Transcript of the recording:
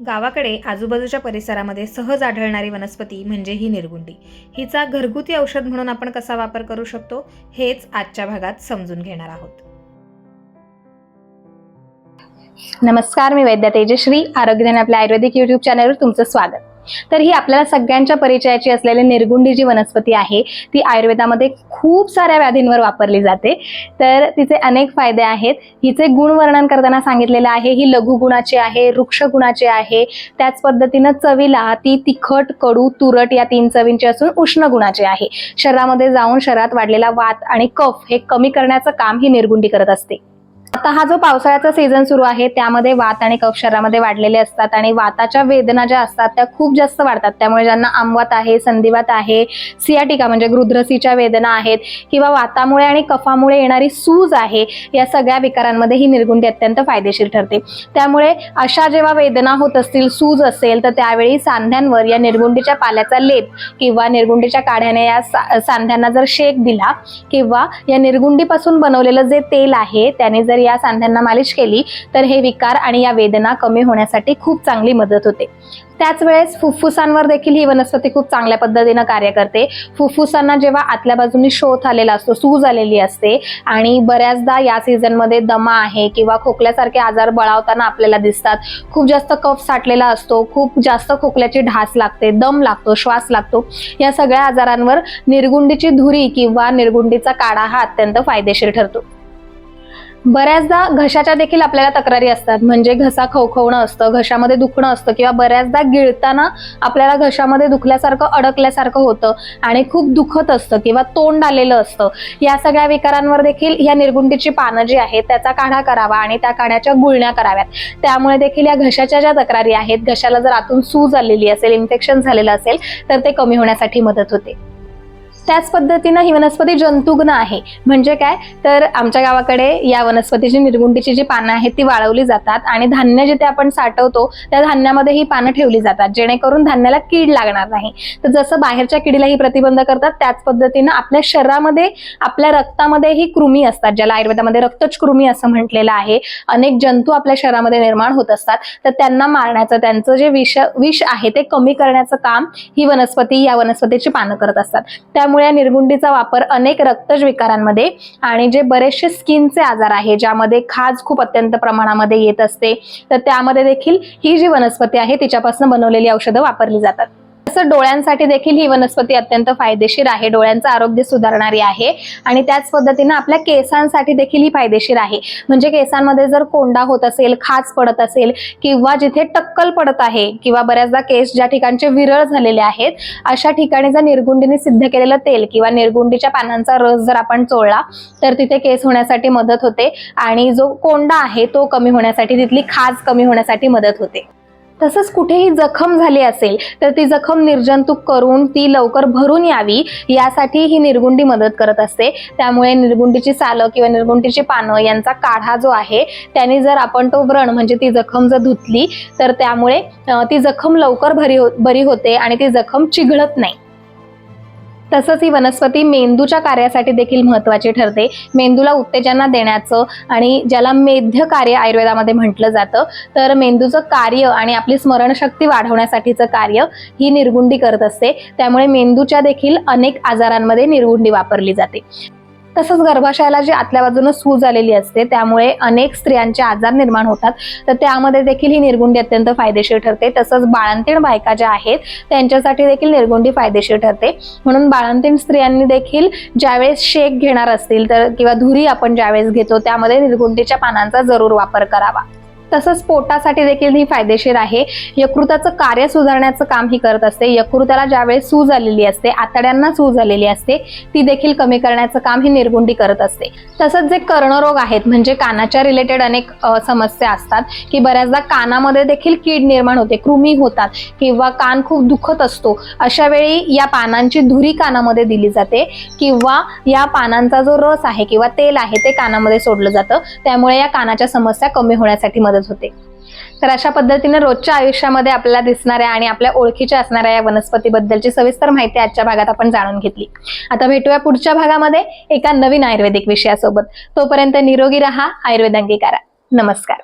गावाकडे आजूबाजूच्या परिसरामध्ये सहज आढळणारी वनस्पती म्हणजे ही निरगुंडी. हिचा घरगुती औषध म्हणून आपण कसा वापर करू शकतो हेच आजच्या भागात समजून घेणार आहोत. नमस्कार मी वैद्य तेजश्री आरोग्यदान आपल्या आयुर्वेदिक युट्यूब चॅनलवर तुमचं स्वागत. तर ही आपल्याला सगळ्यांच्या परिचयाची असलेली निर्गुंडी जी वनस्पती आहे ती आयुर्वेदामध्ये खूप साऱ्या व्याधींवर वापरली जाते. तर तिचे अनेक फायदे आहेत. हिचे गुण वर्णन करताना सांगितलेलं आहे ही लघुगुणाची आहे वृक्ष गुणाची आहे. त्याच पद्धतीनं चवीला ती तिखट कडू तुरट या तीन चवींची असून उष्ण गुणाची आहे. शरीरामध्ये जाऊन शरीरात वाढलेला वात आणि कफ हे कमी करण्याचं काम ही निर्गुंडी करत असते. आता हा जो पावसाळ्याचा सीझन सुरू आहे त्यामध्ये वात आणि कफ शरीरामध्ये वाढलेले असतात आणि वाताच्या वेदना ज्या असतात त्या खूप जास्त वाढतात. त्यामुळे ज्यांना आमवात आहे संधिवात आहे सियाटिका म्हणजे गृध्रसीच्या वेदना आहेत किंवा वातामुळे आणि कफामुळे येणारी सूज आहे या सगळ्या विकारांमध्ये ही निर्गुंडी अत्यंत फायदेशीर ठरते. त्यामुळे अशा जेव्हा वेदना होत असतील सूज असेल तर त्यावेळी सांध्यांवर या निर्गुंडीच्या पाल्याचा लेप किंवा निर्गुंडीच्या काढ्याने या सा- सांध्यांना जर शेक दिला किंवा या निर्गुंडीपासून बनवलेलं जे तेल आहे त्याने जर या सांध्यांना मालिश केली तर हे विकार आणि या वेदना कमी होण्यासाठी खूप चांगली मदत होते. त्याच वेळेस फुफ्फुसांवर देखील ही वनस्पती खूप चांगल्या पद्धतीनं कार्य करते. फुफ्फुसांना जेव्हा आतल्या बाजूनी शोथ आलेला असतो सूज आलेली असते आणि बऱ्याचदा या सीझनमध्ये दमा आहे किंवा खोकल्यासारखे आजार बळावताना आपल्याला दिसतात. खूप जास्त कफ साठलेला असतो खूप जास्त खोकल्याची ढास लागते दम लागतो श्वास लागतो. या सगळ्या आजारांवर निर्गुंडीची धुरी किंवा निर्गुंडीचा काढा हा अत्यंत फायदेशीर ठरतो. बऱ्याचदा घशाच्या देखील आपल्याला तक्रारी असतात. म्हणजे घसा खवखवणं असतं घशामध्ये दुखणं असतं किंवा बऱ्याचदा गिळताना आपल्याला घशामध्ये दुखल्यासारखं अडकल्यासारखं होतं आणि खूप दुखत असतं किंवा तोंड आलेलं असतं. या सगळ्या विकारांवर देखील या निर्गुंडीची पानं जी आहेत त्याचा काढा करावा आणि त्या काढ्याच्या गुळण्या कराव्यात. त्यामुळे देखील या घशाच्या ज्या तक्रारी आहेत घशाला जर आतून सूज आलेली असेल इन्फेक्शन झालेलं असेल तर ते कमी होण्यासाठी मदत होते. त्याच पद्धतीनं ही वनस्पती जंतुग्न आहे. म्हणजे काय? तर आमच्या गावाकडे या वनस्पतीची निर्गुंडीची जी पानं आहेत ती वाळवली जातात आणि धान्य जिथे आपण साठवतो त्या धान्यामध्ये ही पानं ठेवली जातात. जेणेकरून धान्याला कीड लागणार नाही. तर जसं बाहेरच्या किडीला ही प्रतिबंध करतात त्याच पद्धतीनं आपल्या शरीरामध्ये आपल्या रक्तामध्ये ही कृमी असतात. ज्याला आयुर्वेदामध्ये रक्तच कृमी असं म्हटलेलं आहे. अनेक जंतू आपल्या शरीरामध्ये निर्माण होत असतात. तर त्यांना मारण्याचं त्यांचं जे विष विष आहे ते कमी करण्याचं काम ही वनस्पती या वनस्पतीची पानं करत असतात. त्यामुळे या निर्गुंडीचा वापर अनेक रक्तज विकारांमध्ये आणि जे बरेचसे स्किनचे आजार आहे ज्यामध्ये खाज खूप अत्यंत प्रमाणामध्ये येत असते तर त्यामध्ये देखील ही जी वनस्पती आहे तिच्यापासून बनवलेली औषधं वापरली जातात. तसं डोळ्यांसाठी देखील ही वनस्पती अत्यंत फायदेशीर आहे. डोळ्यांचं आरोग्य सुधारणारी आहे आणि त्याच पद्धतीनं आपल्या केसांसाठी देखील ही फायदेशीर आहे. म्हणजे केसांमध्ये जर कोंडा होत असेल खाज पडत असेल किंवा जिथे टक्कल पडत आहे किंवा बऱ्याचदा केस ज्या ठिकाणचे विरळ झालेले आहेत अशा ठिकाणी जर निर्गुंडीने सिद्ध केलेलं तेल किंवा निर्गुंडीच्या पानांचा रस जर आपण चोळला तर तिथे केस होण्यासाठी मदत होते आणि जो कोंडा आहे तो कमी होण्यासाठी तिथली खाज कमी होण्यासाठी मदत होते. तसंच कुठेही जखम झाली असेल तर ती जखम निर्जंतुक करून ती लवकर भरून यावी यासाठी ही निर्गुंडी मदत करत असते. त्यामुळे निर्गुंडीची सालं किंवा निर्गुंडीची पानं यांचा काढा जो आहे त्याने जर आपण तो व्रण म्हणजे ती जखम जर धुतली तर त्यामुळे ती जखम लवकर भरी हो बरी होते आणि ती जखम चिघळत नाही. तसंच ही वनस्पती मेंदूच्या कार्यासाठी देखील महत्वाची ठरते. मेंदूला उत्तेजना देण्याचं आणि ज्याला मेध्य कार्य आयुर्वेदामध्ये म्हटलं जातं तर मेंदूचं कार्य आणि आपली स्मरणशक्ती वाढवण्यासाठीचं कार्य ही निर्गुंडी करत असते. त्यामुळे मेंदूच्या देखील अनेक आजारांमध्ये निर्गुंडी वापरली जाते. तसंच गर्भाशयाला जी आतल्या बाजूनं सूज आलेली असते त्यामुळे अनेक स्त्रियांचे आजार निर्माण होतात. तर त्यामध्ये देखील ही निर्गुंडी अत्यंत फायदेशीर ठरते. तसंच बाळंतीण बायका ज्या आहेत त्यांच्यासाठी देखील निर्गुंडी फायदेशीर ठरते. म्हणून बाळंतीण स्त्रियांनी देखील ज्यावेळेस शेक घेणार असतील तर किंवा धुरी आपण ज्यावेळेस घेतो त्यामध्ये निर्गुंडीच्या पानांचा जरूर वापर करावा. तसंच पोटासाठी देखील ही फायदेशीर आहे. यकृताचं कार्य सुधारण्याचं काम ही करत असते. यकृताला ज्यावेळेस सूज आलेली असते आतड्यांना सूज आलेली असते ती देखील कमी करण्याचं काम ही निर्गुंडी करत असते. तसंच जे कर्णरोग आहेत म्हणजे कानाच्या रिलेटेड अनेक समस्या असतात की बऱ्याचदा कानामध्ये देखील कीड निर्माण होते कृमी होतात किंवा कान खूप दुखत असतो अशा वेळी या पानांची धुरी कानामध्ये दिली जाते किंवा या पानांचा जो रस आहे किंवा तेल आहे ते कानामध्ये सोडलं जातं. त्यामुळे या कानाच्या समस्या कमी होण्यासाठी मदत होते. तर अशा पद्धतीने रोजच्या आयुष्यामध्ये आपल्याला दिसणाऱ्या आणि आपल्या ओळखीच्या असणाऱ्या या वनस्पतीबद्दलची सविस्तर माहिती आजच्या भागात आपण जाणून घेतली. आता भेटूया पुढच्या भागामध्ये एका नवीन आयुर्वेदिक विषयासोबत. तोपर्यंत निरोगी राहा आयुर्वेद अंगीकारा. नमस्कार.